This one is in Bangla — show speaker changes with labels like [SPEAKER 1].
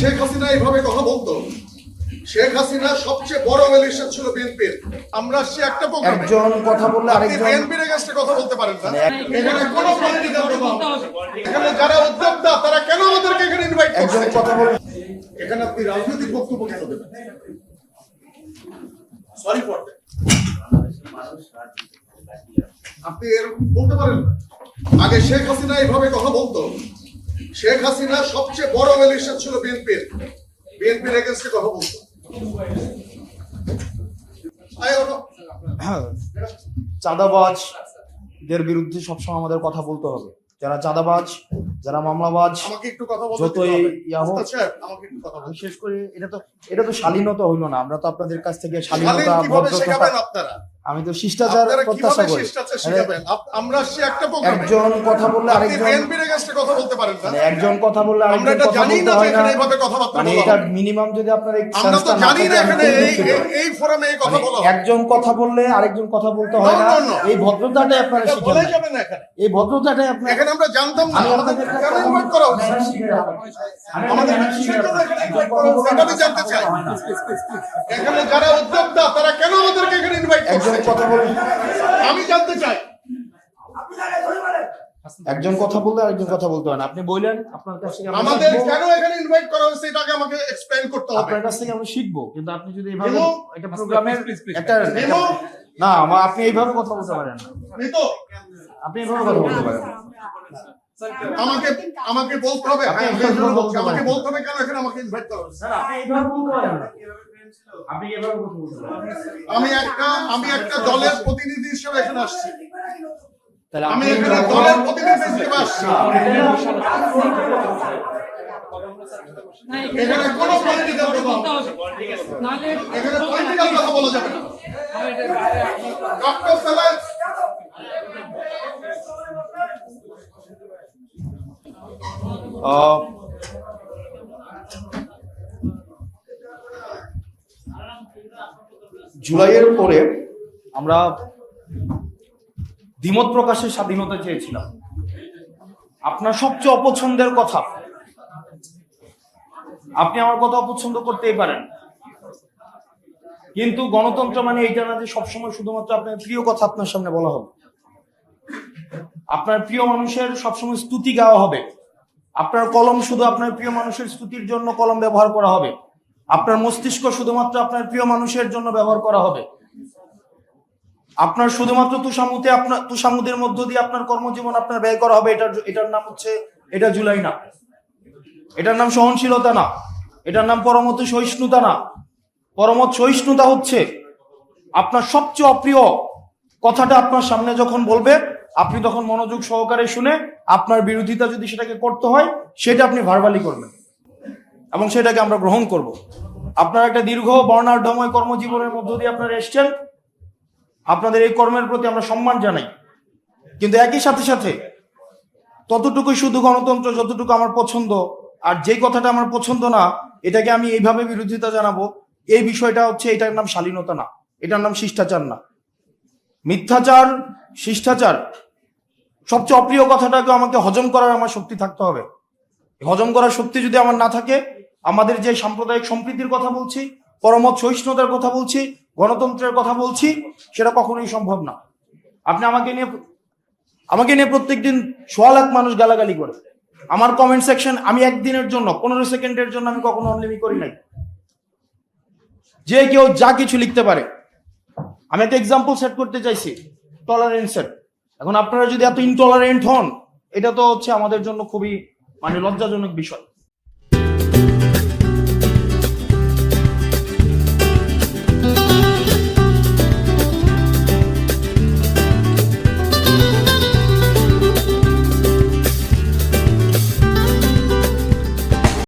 [SPEAKER 1] শেখ হাসিনা এইভাবে কথা বলতো? শেখ হাসিনা সবচেয়ে বড় এলিশন ছিল বিএনপির আমরা সে একটা প্রোগ্রামে।
[SPEAKER 2] একজন কথা বললে
[SPEAKER 1] আপনি
[SPEAKER 2] আরেকজন
[SPEAKER 1] বিএনপির এগেন্স্টে কথা বলতে পারেন না।
[SPEAKER 2] মানে
[SPEAKER 1] এখানে কোনো পলিটিক্যাল এখানে যারা উদ্যোক্তা তারা কেন আমাদেরকে এখানে ইনভাইট করছে?
[SPEAKER 2] একজন কথা বলে
[SPEAKER 1] এখানে আপনি রাজনৈতিক বক্তব্য কেন দেবেন? সরি ফর আপনি এরকম বলতে পারেন আগে শেখ হাসিনা এইভাবে কথা বলতো। শেখ হাসিনা সবচেয়ে বড় এলিশন ছিল বিএনপির বিএনপির এগেনস্টে কথা বলতো।
[SPEAKER 2] চাঁদাবাজদের বিরুদ্ধে সবসময় আমাদের কথা বলতে হবে। যারা চাঁদাবাজ যারা মামলাবাজ
[SPEAKER 1] আমাকে একটু কথা বলতে
[SPEAKER 2] যতই
[SPEAKER 1] দিতে
[SPEAKER 2] ইয়া হোক।
[SPEAKER 1] আমাকে একটু কথা বলতে
[SPEAKER 2] বিশেষ করে। এটা তো এটা তো শালীনতা হইল না। আমরা তো আপনাদের কাছ থেকে শালীনতা ভদ্রতা
[SPEAKER 1] আপনারা?
[SPEAKER 2] আমি তো শিষ্টাচার প্রত্যাশা করি।
[SPEAKER 1] আপ- আমরা একটা প্রোগ্রামে।
[SPEAKER 2] একজন কথা বললে আরেকজন
[SPEAKER 1] কথা বলতে পারেন না।
[SPEAKER 2] মানে একজন কথা বললে
[SPEAKER 1] আমরা এটা জানি না যে এখানে এইভাবে কথাবার্তা
[SPEAKER 2] মানে এটা মিনিমাম যদি আপনার
[SPEAKER 1] আমরা তো জানি না এখানে এই এই- ফোরামে এই কথা
[SPEAKER 2] মানে
[SPEAKER 1] বলা
[SPEAKER 2] একজন কথা বললে আরেকজন কথা বলতে হয় না. এই ভদ্রতাটাই আপনারা শিখেন
[SPEAKER 1] বলে
[SPEAKER 2] না।
[SPEAKER 1] যাবে না এখানে।
[SPEAKER 2] এই ভদ্রতাটাই আপনারা
[SPEAKER 1] এখানে আমরা জানতাম না। আমাদের কেন ইনভাইট করা হচ্ছে? আমাদের আমি জানতে চাই। এখানে যারা উদ্যোক্তা তারা কেন আমাদেরকে এখানে ইনভাইট করছে?
[SPEAKER 2] কথা বলে
[SPEAKER 1] আমি জানতে চাই।
[SPEAKER 2] একজন কথা বললে আরেকজন কথা বলতে হয় না। আপনি বললেন আপনার কাছ থেকে
[SPEAKER 1] আমাদের
[SPEAKER 2] শিখব।
[SPEAKER 1] কেন এখানে ইনভাইট করা হয়েছে এটাকে আমাকে এক্সপ্লেইন করতে হবে।
[SPEAKER 2] আপনার কাছ থেকে আমরা শিখব কিন্তু আপনি যদি এইভাবে একটা প্রোগ্রামের একটা না আপনি এইভাবে কথা বলতে পারেন না।
[SPEAKER 1] নিতো।
[SPEAKER 2] আপনি এইভাবে কথা বলতে পারেন। না।
[SPEAKER 1] আমাকে আমাকে বলতে হবে। হ্যাঁ,
[SPEAKER 2] বলতে
[SPEAKER 1] আমাকে বলতে হবে কেন এখানে আমাকে ইনভাইট করা হয়েছে?
[SPEAKER 2] না, আপনি এইভাবে বলতে পারেন না।
[SPEAKER 1] আমি একটা আমি একটা দলের প্রতিনিধি হিসেবে এখানে আসছি।
[SPEAKER 2] তাহলে
[SPEAKER 1] আমি এখানে দলের প্রতিনিধি হিসেবে আসছি। এখানে কোনো পলিটিক্যাল কথা না। এখানে পলিটিক্যাল কথা বলা যাবে না। ডক্টর
[SPEAKER 2] জুলাইয়ের পরে আমরা দ্বিমত প্রকাশের স্বাধীনতা চেয়েছিলাম। আপনার সবচেয়ে অপছন্দের কথা। আপনি আমার কথা অপছন্দ করতেই পারেন। কিন্তু গণতন্ত্র মানে এইটা না যে সবসময় শুধুমাত্র আপনার প্রিয় কথা আপনার সামনে বলা হবে। আপনার প্রিয় মানুষের সবসময় স্তুতি গাওয়া হবে। আপনার কলম শুধু আপনার প্রিয় মানুষের স্তুতির জন্য কলম ব্যবহার করা হবে। আপনার মস্তিষ্ক শুধুমাত্র আপনার প্রিয় মানুষের জন্য ব্যবহার করা হবে। আপনার শুধুমাত্র তুষামুতে আপনার তুষামুদের মধ্য দিয়ে আপনার কর্মজীবন আপনার ব্যয় করা হবে, এটার এটার নাম হচ্ছে, এটা জুলাই না। এটার নাম সহনশীলতা না। এটার নাম পরমত সহিষ্ণুতা না। পরমত সহিষ্ণুতা হচ্ছে, আপনার সবচেয়ে অপ্রিয় কথাটা আপনার সামনে যখন বলবে, আপনি তখন মনোযোগ সহকারে শুনে আপনার বিরোধিতা যদি সেটাকে করতে হয়, সেটা আপনি ভার্বালি করবেন। এবং সেটাকে আমরা গ্রহণ করব। আপনার একটা দীর্ঘ বর্ণাঢ্যময় কর্মজীবনের মধ্য দিয়ে আপনারা এসছেন। আপনাদের এই কর্মের প্রতি আমরা সম্মান জানাই। কিন্তু একই সাথে সাথে ততটুকুই শুধু গণতন্ত্র, যতটুকু আমার পছন্দ, আর যে কথাটা আমার পছন্দ না, এটাকে আমি এইভাবে বিরোধিতা জানাব, এই বিষয়টা হচ্ছে এটার নাম শালীনতা না, এটার নাম শিষ্টাচার না। মিথ্যাচার, শিষ্টাচার, সবচেয়ে অপ্রিয় কথাটাকে আমাকে হজম করার আমার শক্তি থাকতে হবে। হজম করার শক্তি যদি আমার না থাকে আমাদের যে সাম্প্রদায়িক সম্প্রীতির কথা বলছি, পরমত সহিষ্ণুতার কথা বলছি, গণতন্ত্রের কথা বলছি, সেটা কখনোই সম্ভব না। আপনি আমাকে নিয়ে আমাকে নিয়ে প্রত্যেকদিন সোয়া লাখ মানুষ গালাগালি করে। আমার কমেন্ট সেকশন আমি একদিনের জন্য, পনেরো সেকেন্ডের জন্য আমি কখনো অনলিমি করি নাই। যে কেউ যা কিছু লিখতে পারে। আমি একটা এক্সাম্পল সেট করতে চাইছি টলারেন্সের এখন আপনারা যদি এত ইনটলারেন্ট হন, এটা তো হচ্ছে আমাদের জন্য খুবই মানে লজ্জাজনক বিষয়।